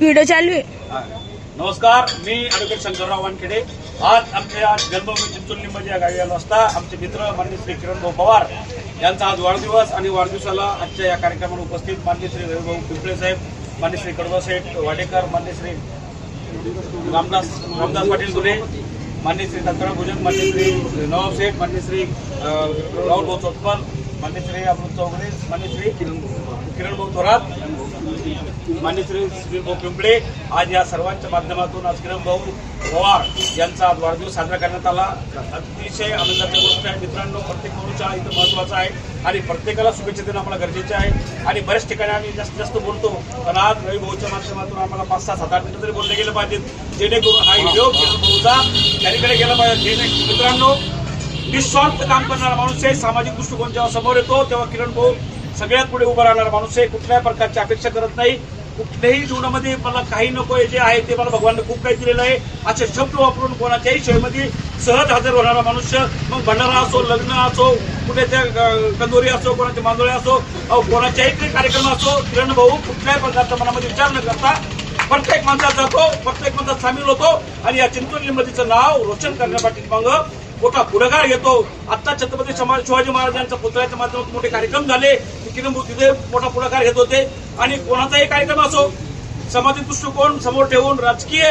Video चालू आहे. नमस्कार मी ॲडव्होकेट शंकरराव वानखेडे. आज आमच्या जन्मभूमी चिंचोलीमध्ये या गावी आलो असता. आमचे मित्र माननीय श्री किरण भाऊ पवार यांचा आज वाढदिवस आणि वाढदिवसाला आजच्या या कार्यक्रमाला उपस्थित माननीय श्री रविभाऊ पिंपळे साहेब माननीय श्री कडवासाहेब वाडेकर माननीय श्री रामदास रामदास पाटील गुन्हे मान्य श्री दत्तराव भुजंग मान्य श्री नवाब शेठ मान्य श्री राहुल भाऊ चोटपल श्री अमृत चौगुले मान्य श्री किरण भाऊ थोरात मान्य श्री सुनील भाऊ पिंपळे आज या सर्वांच्या माध्यमातून आज किरण भाऊ पवार यांचा आज वाढदिवस साजरा करण्यात आला. अतिशय आनंदाची गोष्ट आहे. मित्रांनो प्रत्येक माणूसच्या इथं महत्त्वाचा आहे आणि प्रत्येकाला शुभेच्छा देणं आम्हाला गरजेचे आहे. आणि बऱ्याच ठिकाणी आम्ही जास्तीत जास्त बोलतो पण आज रवी भाऊच्या माध्यमातून आम्हाला पाच सहा सात आठ मिनिटं तरी बोलले गेले पाहिजेत. जेणेकरून हा व्हिडिओ किरण भाऊचा त्यांनीकडे गेला पाहिजे. मित्रांनो निस्वार्थ काम करणारा माणूस आहे सामाजिक दृष्टिकोन जेव्हा समोर येतो तेव्हा किरण भाऊ सगळ्यात पुढे उभा राहणारा माणूस आहे. कुठल्याही प्रकारची अपेक्षा करत नाही. कुठल्याही जीवनामध्ये मला काही नको जे आहे ते मला भगवानने खूप काही दिलेलं आहे. असे शब्द वापरून कोणाच्याही सोयीमध्ये सहज हजर होणारा मनुष्य मग भंडारा असो लग्न असो कुठे कंदोरी असो कोणाचे मांदोळे असो अहो, कोणाच्याही काही कार्यक्रम असो किरण भाऊ कुठल्याही प्रकारचा मनामध्ये विचार न करता प्रत्येक माणसात जातो प्रत्येक माणसात सामील होतो आणि या चिंचोली नदीचं नाव रोशन करण्यासाठी मग मोठा पुढाकार घेतो आता छत्रपती समाज शिवाजी महाराजांच्या पुतळ्याच्या माध्यमातून मोठे कार्यक्रम झाले. किरण तिथे मोठा पुढाकार घेत होते. आणि कोणाचाही कार्यक्रम असो सामाजिक दृष्टिकोन समोर ठेवून राजकीय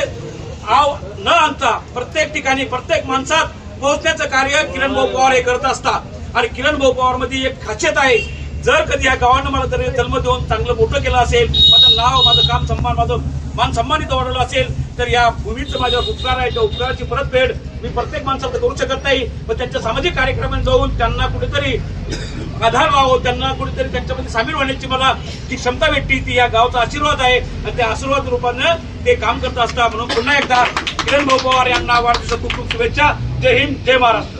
आव न आणता प्रत्येक ठिकाणी प्रत्येक माणसात पोहोचण्याचं कार्य किरण भाऊ पवार हे करत असतात. आणि किरण भाऊ पवारमध्ये एक खासियत आहे. जर कधी या गावानं मला तरी जन्म देऊन चांगलं मोठं केलं असेल माझं नाव माझं काम सन्मान माझं मान सन्मानित वाढवलं असेल तर या भूमीचं माझ्यावर उपकार आहे त्या उपकाराची परतफेड मी प्रत्येक माणसाला करू शकत नाही. पण त्यांच्या सामाजिक कार्यक्रमात जाऊन त्यांना कुठेतरी आधार व्हावं त्यांना कुठेतरी त्यांच्यामध्ये सामील होण्याची मला जी क्षमता भेटली ती या गावचा आशीर्वाद आहे. आणि त्या आशीर्वाद रूपानं ते काम करत असतात म्हणून पुन्हा एकदा किरण भाऊ पवार यांना वाढदिवसात खूप खूप शुभेच्छा. जय हिंद जय महाराष्ट्र.